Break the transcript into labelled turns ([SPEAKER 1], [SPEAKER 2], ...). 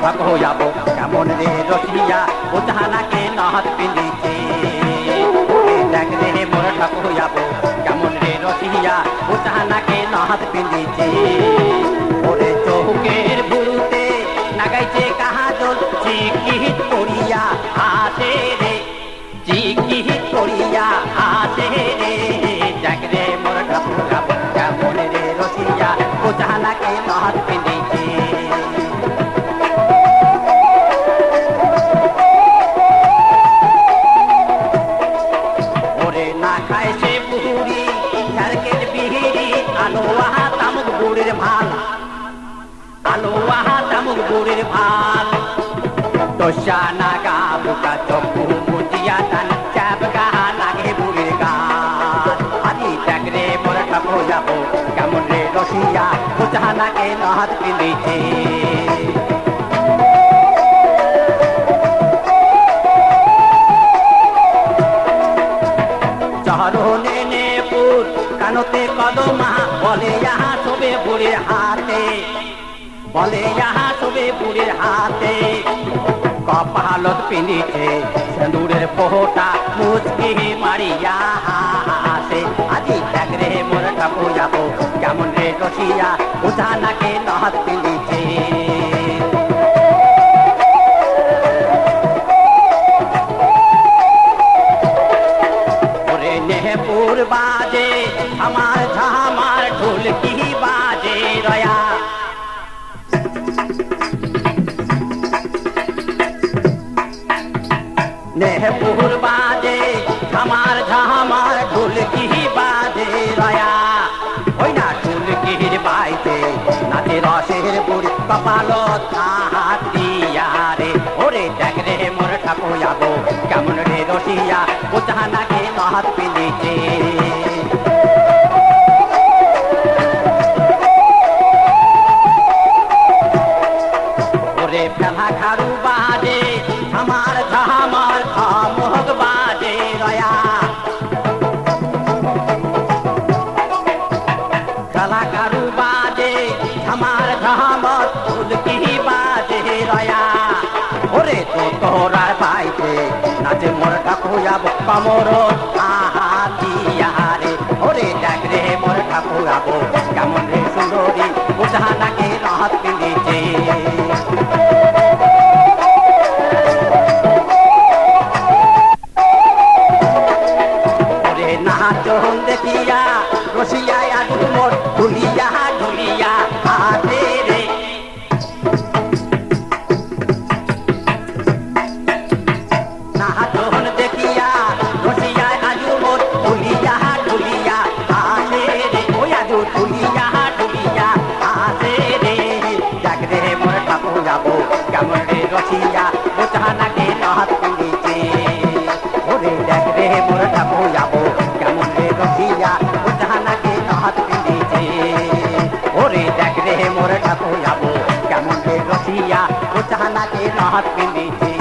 [SPEAKER 1] কেমন রে রসিয়া ও জাহানাকে নহত পিন্দিছে দেখ রে মোর ঠাকুর যাব কেমন রে রসিয়া ও জাহানাকে নহত পিন্দিছে ওরে চৌকের বুড়ুতে লাগাইছে কাহাজল চিকিত করিয়া হাতে রে চিকিত করিয়া হাতে না খায় সে পুহুরি ঝাড়কের বিহিরি আলো আহা তামুক বুড়ির ভালো আলো আহা তামুক বুড়ির ভালো তোষা নাগা, বুকা চকু মুজিয়া টান চাপ গাহা লাগে বুড়ির গান আদি দেখ রে মোর ঠাকো যাব কেমন রে রসিয়া, বুঝা নাকে নহাত পিঁধেছে বুড়ির হাতে। বলে ইহা শোবে বুড়ির হাতে। কপালত পিনিছে সেন্দুরের পোহটা মুচকি মারিয়া হাসে। আজি দেখ রে মোর ঠাকুর যাব, কেমন রে রসিয়া, বুঝা নাকে নহত পিনিছে? ওরে নেহপুর বাজে আমার ঝামার ঢোলকি বাজে রয়া। ওই না ঢোলকির বাইতে নাচে রসের বুড়ি কপাল হাতিয়া রে। ওরে দেখ রে মোর ঠাকুর আমার ধামার ফুলকি বাজে রয়া? ওরে তো তোরার বাইতে নাচে মোর যাব কমর আহাতিয়া রে ওরে দেখ রে মোর ঠাকুর যাব কেমন রে সুন্দরী। বুঝা নাকে রাত পিঁধেছে। নাচন দেখিয়া রসিয়া আলু মোর ঢুলিয়া ঢুলিয়া দেখ রে